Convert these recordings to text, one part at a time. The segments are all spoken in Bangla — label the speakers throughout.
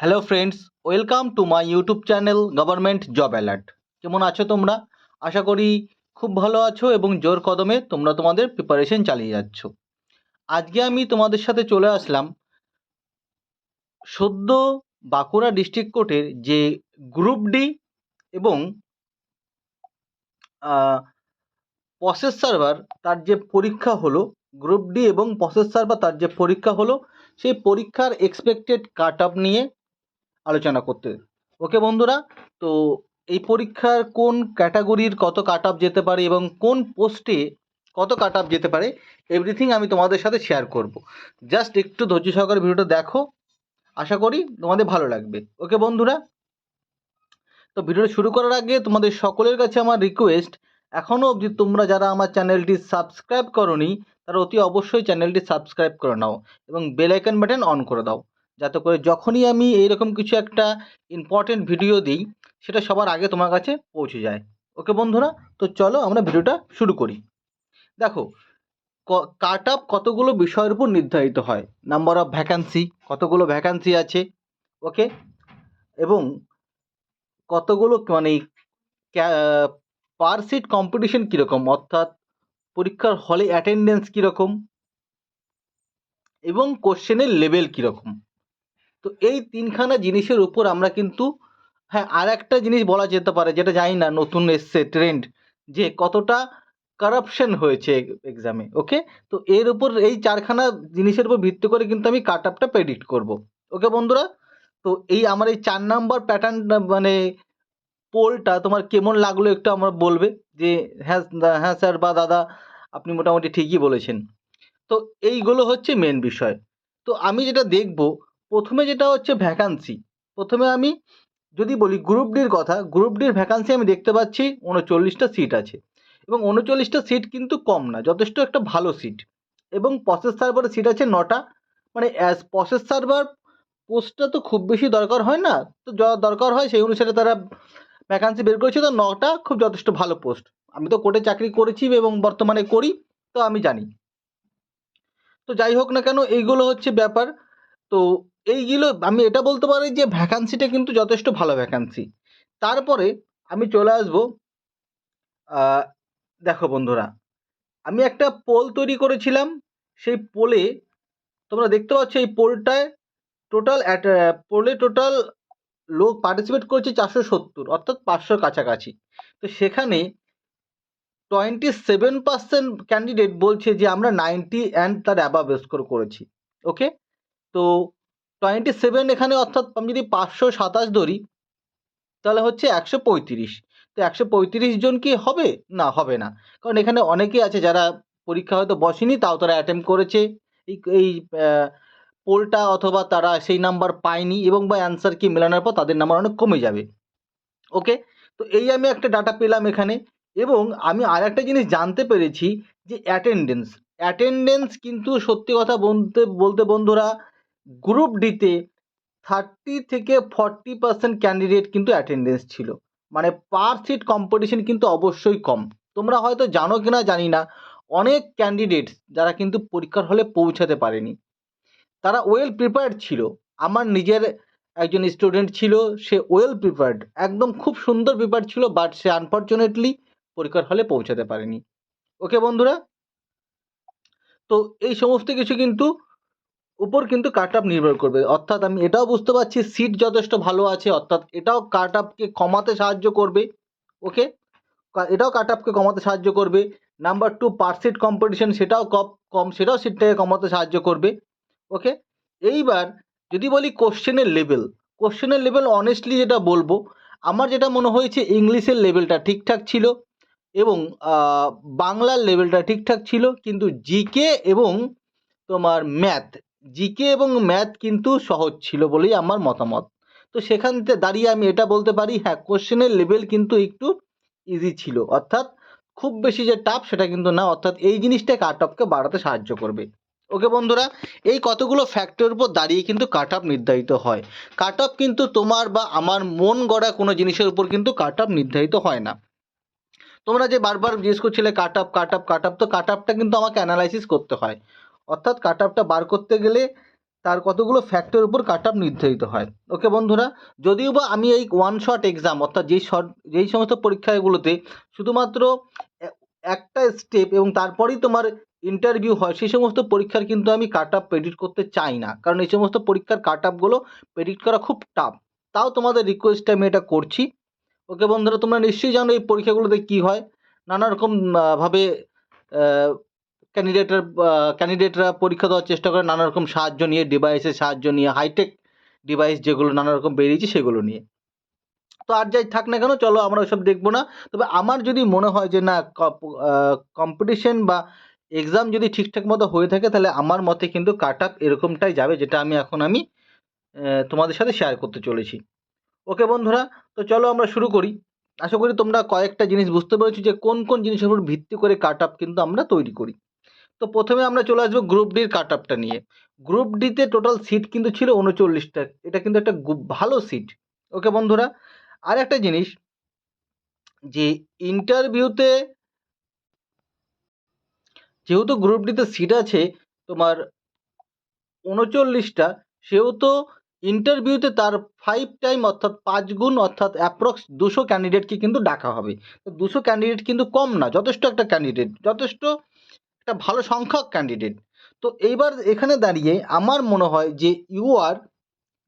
Speaker 1: Hello friends welcome to my YouTube channel government job alert কেমন আছো তোমরা? আশা করি খুব ভালো আছো এবং জোর কদমে তোমরা তোমাদের প্রিপারেশন চালিয়ে যাচ্ছ। আজকে আমি তোমাদের সাথে চলে আসলাম সদ্য বাঁকুড়া ডিস্ট্রিক্ট কোর্টের যে গ্রুপ ডি এবং প্রসেস সার্ভার তার যে পরীক্ষা হলো গ্রুপ ডি এবং প্রসেস সার্ভার তার যে পরীক্ষা হলো, সেই পরীক্ষার এক্সপেক্টেড কাট অফ নিয়ে আলোচনা করতে। ওকে বন্ধুরা, তো এই পরীক্ষার কোন ক্যাটাগরির কত কাট যেতে পারে এবং কোন পোস্টে কত কাট যেতে পারে এভরিথিং আমি তোমাদের সাথে শেয়ার করব। জাস্ট একটু ধৈর্য সহকারে ভিডিওটা দেখো, আশা করি তোমাদের ভালো লাগবে। ওকে বন্ধুরা, তো ভিডিওটা শুরু করার আগে তোমাদের সকলের কাছে আমার রিকোয়েস্ট এখনও অবধি তোমরা যারা আমার চ্যানেলটি সাবস্ক্রাইব করনি, তারা অতি অবশ্যই চ্যানেলটি সাবস্ক্রাইব করে নাও এবং বেল আইকন বাটন অন করে দাও। যাতে করে যখনই আমি এইরকম কিছু একটা ইম্পর্টেন্ট ভিডিও দিই, সেটা সবার আগে তোমার কাছে পৌঁছে যায়। ওকে বন্ধুরা, তো চলো আমরা ভিডিওটা শুরু করি। দেখো কাট আপ কতগুলো বিষয়ের উপর নির্ধারিত হয়? নাম্বার অফ ভ্যাকান্সি কতগুলো ভ্যাকান্সি আছে? ওকে এবং কতগুলো মানে পার সিট কম্পিটিশন কীরকম? অর্থাৎ পরীক্ষার হলে অ্যাটেন্ডেন্স কীরকম? এবং কোশ্চেনের লেভেল কীরকম? তো এই তিনখানা জিনিসের উপর আমরা কিন্তু হ্যাঁ আর একটা জিনিস বলা যেতে পারে, যেটা জানি না, নতুন এসছে ট্রেন্ড যে কতটা কারাপশন হয়েছে এক্সামে ওকে তো এর উপর এই চারখানা জিনিসের উপর ভিত্তি করে কিন্তু আমি কাট আপটা প্রেডিক্ট করব ওকে বন্ধুরা? তো এই আমার এই চার নাম্বার প্যাটার্ন মানে পোলটা তোমার কেমন লাগল একটু আমার বলবে, যে হ্যাঁ হ্যাঁ স্যার বা দাদা, আপনি মোটামুটি ঠিকই বলেছেন। তো এইগুলো হচ্ছে মেন বিষয়। তো আমি যেটা দেখব প্রথমে যেটা হচ্ছে ভ্যাকান্সি প্রথমে আমি যদি বলি গ্রুপ ডির কথা গ্রুপ ডির ভ্যাকান্সি আমি দেখতে পাচ্ছি উনচল্লিশটা সিট আছে এবং উনচল্লিশটা সিট কিন্তু কম না, যথেষ্ট একটা ভালো সিট এবং প্রসেস সার্ভারের সিট আছে নটা মানে অ্যাজ প্রসেস সার্ভার পোস্টটা তো খুব বেশি দরকার হয় না, তো যা দরকার হয় সেই অনুসারে তারা ভ্যাকান্সি বের করেছে, তো নটা খুব যথেষ্ট ভালো পোস্ট আমি তো কোর্টে চাকরি করেছি এবং বর্তমানে করি, তো আমি জানি। তো যাই হোক না কেন, এইগুলো হচ্ছে ব্যাপার, তো এইগুলো আমি এটা বলতে পারি যে ভ্যাকান্সিটা কিন্তু যথেষ্ট ভালো ভ্যাকান্সি তারপরে আমি চলে আসব দেখো বন্ধুরা, আমি একটা পোল তৈরি করেছিলাম, সেই পোলে তোমরা দেখতে পাচ্ছ এই পোলটায় টোটাল পোলে টোটাল লোক পার্টিসিপেট করেছে চারশো সত্তর, অর্থাৎ পাঁচশোর কাছাকাছি। তো সেখানে টোয়েন্টি সেভেন পার্সেন্ট ক্যান্ডিডেট বলছে যে আমরা নাইনটি অ্যান্ড তার অ্যাবাভ স্কোর করেছি ওকে তো টোয়েন্টি সেভেন এখানে অর্থাৎ আমি যদি পাঁচশো সাতাশ ধরি, তাহলে হচ্ছে একশো পঁয়ত্রিশ। তো একশো পঁয়ত্রিশ জন কি হবে? না হবে না। কারণ এখানে অনেকেই আছে যারা পরীক্ষা হয়তো বসেনি, তাও তারা অ্যাটেম্প করেছে। এই এই পোলটা অথবা তারা সেই নাম্বার পায়নি এবং বা অ্যান্সার কি মেলানোর পর তাদের নাম্বার অনেক কমে যাবে। ওকে তো এই আমি একটা ডাটা পেলাম এখানে এবং আমি আর একটা জিনিস জানতে পেরেছি যে অ্যাটেন্ডেন্স অ্যাটেন্ডেন্স কিন্তু সত্যি কথা বলতে বলতে বন্ধুরা গ্রুপ ডিতে থার্টি থেকে ফর্টি পার্সেন্ট ক্যান্ডিডেট কিন্তু অ্যাটেন্ডেন্স ছিল। মানে পার সিট কম্পিটিশন কিন্তু অবশ্যই কম। তোমরা হয়তো জানো কি না জানি না, অনেক ক্যান্ডিডেট যারা কিন্তু পরীক্ষার হলে পৌঁছাতে পারেনি। তারা ওয়েল প্রিপেয়ার্ড ছিল। আমার নিজের একজন স্টুডেন্ট ছিল, সে ওয়েল প্রিপেয়ার্ড একদম খুব সুন্দর প্রিপেয়ার্ড ছিল বাট সে আনফর্চুনেটলি পরীক্ষার হলে পৌঁছাতে পারেনি। ওকে বন্ধুরা? তো এই সমস্ত কিছু কিন্তু উপর কিন্তু কাট নির্ভর করবে। অর্থাৎ আমি এটাও বুঝতে পারছি সিট যথেষ্ট ভালো আছে, অর্থাৎ এটাও কাট কমাতে সাহায্য করবে ওকে এটাও কাট কমাতে সাহায্য করবে। Number two per seat competition সেটাও কম কম, সেটাও সিটটাকে কমাতে সাহায্য করবে ওকে এইবার যদি বলি কোশ্চেনের লেভেল কোশ্চেনের লেভেল অনেস্টলি যেটা বলব, আমার যেটা মনে হয়েছে ইংলিশের লেভেলটা ঠিকঠাক ছিল এবং বাংলার লেভেলটা ঠিকঠাক ছিল, কিন্তু জিকে এবং তোমার ম্যাথ জিকে এবং ম্যাথ কিন্তু সহজ ছিল বলেই আমার মতামত। তো সেখান থেকে দাঁড়িয়ে আমি এটা বলতে পারি হ্যাঁ কোশ্চেনের লেভেল কিন্তু একটু ইজি ছিল। অর্থাৎ খুব বেশি যে টাফ সেটা কিন্তু না, অর্থাৎ এই জিনিসটা কাট অফকে বাড়াতে সাহায্য করবে। ওকে বন্ধুরা, এই কতগুলো ফ্যাক্টরের উপর দাঁড়িয়ে কিন্তু কাট অফ নির্ধারিত হয়। কাট অফ কিন্তু তোমার বা আমার মন গড়া কোনো জিনিসের উপর কিন্তু কাট অফ নির্ধারিত হয় না। তোমরা যে বারবার জিজ্ঞেস করছিলে cut off cut off cut off তো কাট আপটা কিন্তু আমাকে অ্যানালাইসিস করতে হয়। অর্থাৎ কাট আপটা বার করতে গেলে তার কতগুলো ফ্যাক্টরের উপর কাট আপ নির্ধারিত হয়। ওকে বন্ধুরা, যদিও বা আমি এই ওয়ান শট এক্সাম অর্থাৎ যেই শর্ট যেই সমস্ত পরীক্ষাগুলোতে শুধুমাত্র একটা স্টেপ এবং তারপরেই তোমার ইন্টারভিউ হয়, সেই সমস্ত পরীক্ষার কিন্তু আমি কাট আপ প্রেডিক্ট করতে চাই না। কারণ এই সমস্ত পরীক্ষার কাট আপগুলো প্রেডিক্ট করা খুব টাফ তাও তোমাদের রিকোয়েস্টে আমি এটা করছি। ওকে বন্ধুরা, তোমরা নিশ্চয়ই জানো এই পরীক্ষাগুলোতে কী হয়। নানা রকম ভাবে ক্যান্ডিডেটের ক্যান্ডিডেটরা পরীক্ষা দেওয়ার চেষ্টা করে নানা রকম সাহায্য নিয়ে ডিভাইসের সাহায্য নিয়ে হাইটেক ডিভাইস যেগুলো নানা রকম বেরিয়েছে সেগুলো নিয়ে। তো আর যাই থাক না কেন, চলো আমরা ওসব দেখব না। তবে আমার যদি মনে হয় যে না কম্পিটিশন বা এক্সাম যদি ঠিকঠাক মতো হয়ে থাকে, তাহলে আমার মতে কিন্তু কাট আপ এরকমটাই যাবে, যেটা আমি এখন আমি তোমাদের সাথে শেয়ার করতে চলেছি। ওকে বন্ধুরা, তো চলো আমরা শুরু করি। আশা করি তোমরা কয়েকটা জিনিস বুঝতে পেরেছ যে কোন কোন জিনিসের উপর ভিত্তি করে কাট আপ কিন্তু আমরা তৈরি করি। তো প্রথমে আমরা চলে আসব গ্রুপ ডির কাট আপটা নিয়ে। গ্রুপ ডিতে টোটাল সিট কিন্তু ছিল উনচল্লিশটা এটা কিন্তু একটা ভালো সিট ওকে বন্ধুরা আর একটা জিনিস, যে ইন্টারভিউতে যেহেতু গ্রুপ ডিতে সিট আছে, তোমার উনচল্লিশটা সেহেতু ইন্টারভিউতে তার ফাইভ টাইম অর্থাৎ পাঁচ গুণ অর্থাৎ অ্যাপ্রক্স দুশো ক্যান্ডিডেটকে কিন্তু ডাকা হবে। তো দুশো ক্যান্ডিডেট কিন্তু কম না, যথেষ্ট একটা ক্যান্ডিডেট যথেষ্ট একটা ভালো সংখ্যক ক্যান্ডিডেট তো এইবার এখানে দাঁড়িয়ে আমার মনে হয় যে ইউআর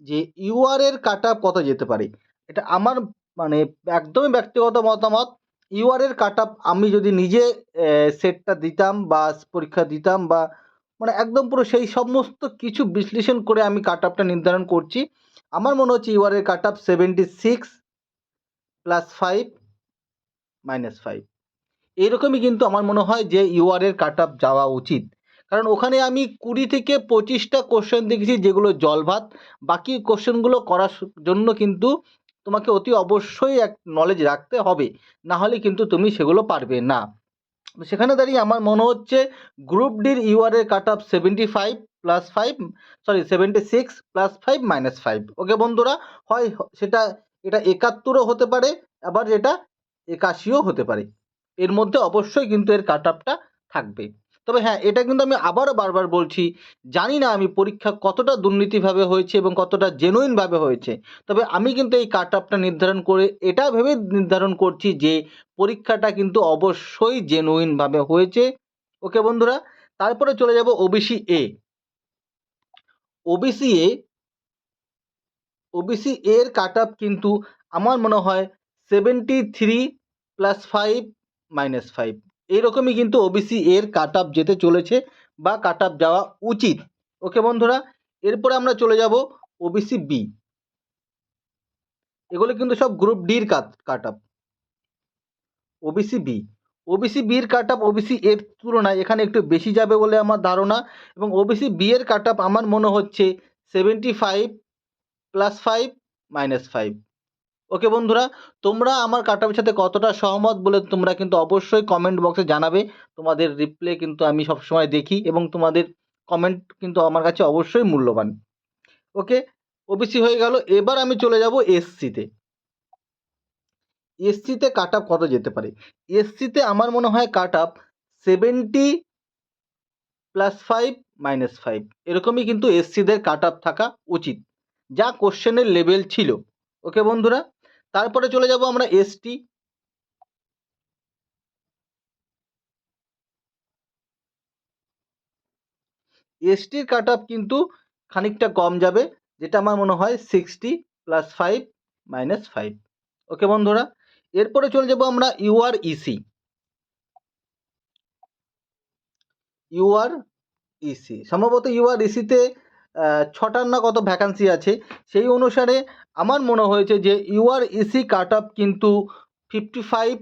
Speaker 1: যে ইউআর এর কাটা কত যেতে পারে? এটা আমার মানে একদমই ব্যক্তিগত মতামত। ইউআর এর কাট আমি যদি নিজে সেটটা দিতাম বা পরীক্ষা দিতাম বা মানে একদম পুরো সেই সমস্ত কিছু বিশ্লেষণ করে আমি কাট আপটা নির্ধারণ করছি। আমার মনে হচ্ছে ইউআর এর cut off seventy six plus five minus five এরকমই কিন্তু আমার মনে হয় যে ইউআর এর কাট আপ যাওয়া উচিত। কারণ ওখানে আমি কুড়ি থেকে পঁচিশটা কোশ্চেন দেখেছি যেগুলো জলভাত বাকি কোশ্চেনগুলো করার জন্য কিন্তু তোমাকে অতি অবশ্যই এক নলেজ রাখতে হবে। না হলে কিন্তু তুমি সেগুলো পারবে না। সেখানে দাঁড়িয়ে আমার মনে হচ্ছে গ্রুপ ডির ইউআর এর cut up seventy five plus five sorry seventy six plus five minus five okay বন্ধুরা, হয়, সেটা, এটা একাত্তরও হতে পারে, আবার এটা একাশিও হতে পারে। এর মধ্যে অবশ্যই কিন্তু এর কাট আপটা থাকবে। তবে হ্যাঁ এটা কিন্তু আমি আবারও বারবার বলছি, জানি না আমি পরীক্ষা কতটা দুর্নীতিভাবে হয়েছে এবং কতটা জেনুইনভাবে হয়েছে, তবে আমি কিন্তু এই কাট আপটা নির্ধারণ করে, এটা ভেবে নির্ধারণ করছি যে পরীক্ষাটা কিন্তু অবশ্যই জেনুইনভাবে হয়েছে। ওকে বন্ধুরা, তারপরে চলে যাব OBC A OBC A OBC এর কাট কিন্তু আমার মনে হয় seventy three plus five minus five এইরকমই কিন্তু ওবিসি এর কাট যেতে চলেছে বা কাট যাওয়া উচিত। ওকে বন্ধুরা, এরপরে আমরা চলে যাব ওবিসি বি এগুলো কিন্তু সব গ্রুপ ডির cut cut up OBC B OBC বির কাট আপ ওবিসি এর তুলনায় এখানে একটু বেশি যাবে বলে আমার ধারণা এবং ওবিসি বি এর কাট আমার মনে হচ্ছে seventy five plus five minus five okay বন্ধুরা, তোমরা আমার কাট আপের সাথে কতটা সহমত বলে তোমরা কিন্তু অবশ্যই কমেন্ট বক্সে জানাবে। তোমাদের রিপ্লে কিন্তু আমি সবসময় দেখি এবং তোমাদের কমেন্ট কিন্তু আমার কাছে অবশ্যই মূল্যবান। ওকে ওবিসি হয়ে গেল। এবার আমি চলে যাব এসসিতে এসসিতে কাট আপ কত যেতে পারে? এসসিতে আমার মনে হয় cut up seventy plus five minus five এরকমই কিন্তু এসসিদের কাট আপ থাকা উচিত। যা কোশ্চেনের লেভেল ছিল। ওকে বন্ধুরা তারপরে চলে যাব আমরা এসটি এসটির কাট আপ কিন্তু খানিকটা কম যাবে, যেটা আমার মনে হয় sixty plus five minus five okay বন্ধুরা, এরপরে চলে যাব আমরা ইউআর ইসি ইউআর ইসি সম্ভবত ইউআর ইসিতে ছটার না কত ভ্যাকান্সি আছে। সেই অনুসারে আমার মনে হয়েছে যে ইউআর ইসি কাট আপ কিন্তু fifty five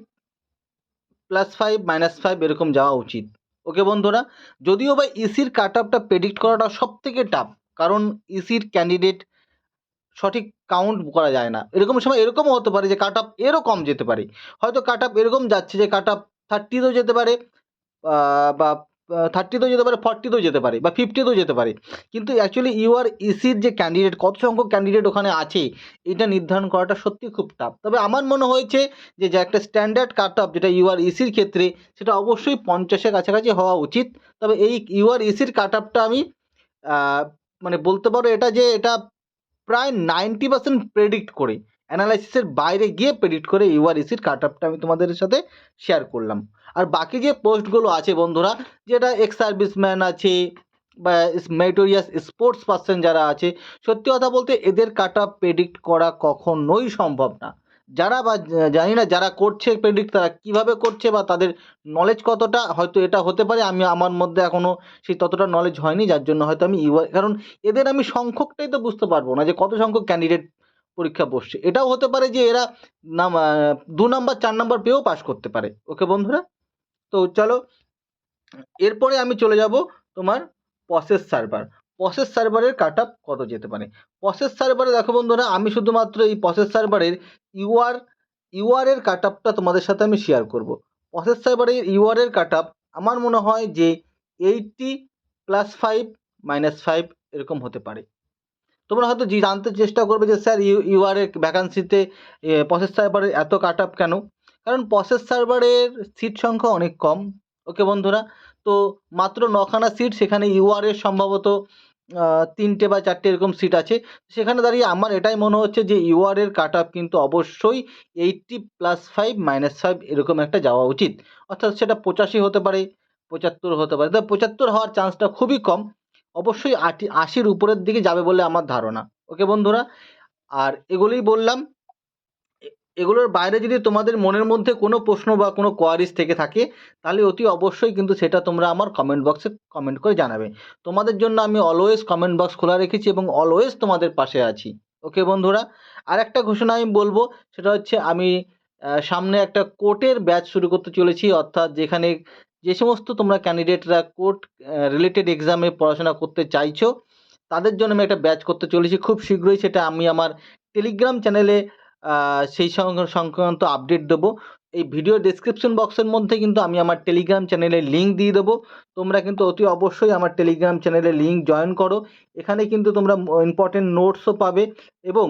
Speaker 1: plus five minus five এরকম যাওয়া উচিত। ওকে বন্ধুরা, যদিও বা ইসির কাট আপটা প্রেডিক্ট করাটা সব থেকে টাফ কারণ ইসির ক্যান্ডিডেট সঠিক কাউন্ট করা যায় না। এরকম সময় এরকমও হতে পারে যে কাট আপ এরও কম যেতে পারে। হয়তো কাট আপ এরকম যাচ্ছে যে কাট আপ থার্টিতেও যেতে পারে বা থার্টিতেও যেতে পারে ফর্টিতেও যেতে পারে বা ফিফটিতেও যেতে পারে। কিন্তু অ্যাকচুয়ালি ইউআর ইসির যে ক্যান্ডিডেট কত সংখ্যক ক্যান্ডিডেট ওখানে আছে, এটা নির্ধারণ করাটা সত্যি খুব টাফ তবে আমার মনে হয়েছে যে যে একটা স্ট্যান্ডার্ড কাট অফ যেটা ইউআর ইসির ক্ষেত্রে, সেটা অবশ্যই পঞ্চাশের কাছাকাছি হওয়া উচিত। তবে এই ইউআর ইসির কাট আপটা আমি মানে বলতে পারো এটা যে, এটা প্রায় নাইনটি পার্সেন্ট প্রেডিক্ট করে। অ্যানালাইসিসের বাইরে গিয়ে প্রেডিক্ট করে ইউআরইসির কাট আপটা আমি তোমাদের সাথে শেয়ার করলাম। আর বাকি যে পোস্টগুলো আছে বন্ধুরা, যেটা এক্স সার্ভিসম্যান আছে বা মেটোরিয়াস স্পোর্টস পার্সন যারা আছে, সত্যি কথা বলতে এদের কাট আপ প্রেডিক্ট করা কখনোই সম্ভব না। যারা বা জানি না যারা করছে প্রেডিক্ট তারা কীভাবে করছে বা তাদের নলেজ কতটা, হয়তো এটা হতে পারে, আমি আমার মধ্যে এখনও সেই ততটা নলেজ হয়নি, যার জন্য হয়তো আমি কারণ এদের আমি সংখ্যকটাই তো বুঝতে পারব না যে কত সংখ্যক ক্যান্ডিডেট পরীক্ষা বসছে। এটাও হতে পারে যে এরা নাম দু নাম্বার চার নাম্বার পেয়েও পাশ করতে পারে। ওকে বন্ধুরা? তো চলো, এরপরে আমি চলে যাব তোমার প্রসেস সার্ভার প্রসেস সার্ভারের কাট কত যেতে পারে? প্রসেস সার্ভারে দেখো বন্ধুরা, আমি শুধুমাত্র এই প্রসেস সার্ভারের ইউআর ইউআর এর কাট আপটা তোমাদের সাথে আমি শেয়ার করব। প্রসেস সার্ভারের ইউআর এর কাট আপ আমার মনে হয় যে eighty plus five minus five এরকম হতে পারে। তোমরা হয়তো জানতে চেষ্টা করবে যে স্যার ইউ ইউআর এর ভ্যাকান্সিতে প্রসেস সার্ভারের এত কাট কেন? কারণ প্রসেস সার্ভারের সিট সংখ্যা অনেক কম। ওকে বন্ধুরা? তো মাত্র নখানা সিট সেখানে ইউআর এর সম্ভবত তিনটে বা চারটে এরকম সিট আছে। সেখানে দাঁড়িয়ে আমার এটাই মনে হচ্ছে যে ইউআর এর কাট আপ কিন্তু অবশ্যই eighty plus five minus five এরকম একটা যাওয়া উচিত। অর্থাৎ সেটা পঁচাশি হতে পারে, পঁচাত্তর হতে পারে। তবে পঁচাত্তর হওয়ার চান্সটা খুবই কম। অবশ্যই আটি, আশির উপরের দিকে যাবে বলে আমার ধারণা। ওকে বন্ধুরা? আর এগুলোই বললাম। এগুলোর বাইরে যদি তোমাদের মনের মধ্যে কোনো প্রশ্ন বা কোনো কোয়ারিজ থেকে থাকে, তাহলে অতি অবশ্যই কিন্তু সেটা তোমরা আমার কমেন্ট বক্সে কমেন্ট করে জানাবে। তোমাদের জন্য আমি অলওয়েজ কমেন্ট বক্স খোলা রেখেছি এবং অলওয়েজ তোমাদের পাশে আছি। ওকে বন্ধুরা আর একটা ঘোষণা আমি বলব, সেটা হচ্ছে আমি সামনে একটা কোর্টের ব্যাচ শুরু করতে চলেছি, অর্থাৎ যেখানে যে সমস্ত তোমরা ক্যান্ডিডেটরা কোর্ট রিলেটেড এক্সামে পড়াশোনা করতে চাইছো, তাদের জন্য আমি একটা ব্যাচ করতে চলেছি। খুব শীঘ্রই সেটা আমি আমার টেলিগ্রাম চ্যানেলে সেই সংক্রান্ত আপডেট দেবো। এই ভিডিও ডেসক্রিপশন বক্সের মধ্যে কিন্তু আমি আমার টেলিগ্রাম চ্যানেলের লিঙ্ক দিয়ে দেবো। তোমরা কিন্তু অতি অবশ্যই আমার টেলিগ্রাম চ্যানেলের লিঙ্ক জয়েন করো। এখানে কিন্তু তোমরা ইম্পর্টেন্ট নোটসও পাবে এবং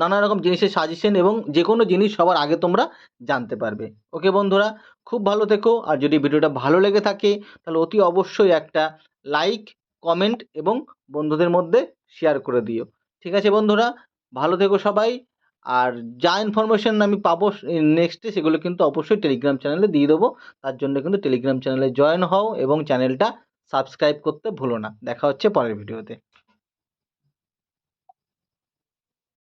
Speaker 1: নানা রকম জিনিসের সাজেশন এবং যে কোনো জিনিস সবার আগে তোমরা জানতে পারবে। ওকে বন্ধুরা, খুব ভালো থেকো। আর যদি ভিডিওটা ভালো লেগে থাকে, তাহলে অতি অবশ্যই একটা লাইক কমেন্ট এবং বন্ধুদের মধ্যে শেয়ার করে দিও। ঠিক আছে বন্ধুরা ভালো থেকো সবাই। আর যা ইনফরমেশন আমি পাবো নেক্সটে সেগুলো কিন্তু অবশ্যই টেলিগ্রাম চ্যানেলে দিয়ে দেবো। তার জন্য কিন্তু টেলিগ্রাম চ্যানেলে জয়েন হও এবং চ্যানেলটা সাবস্ক্রাইব করতে ভুলো না। দেখা হচ্ছে পরের ভিডিওতে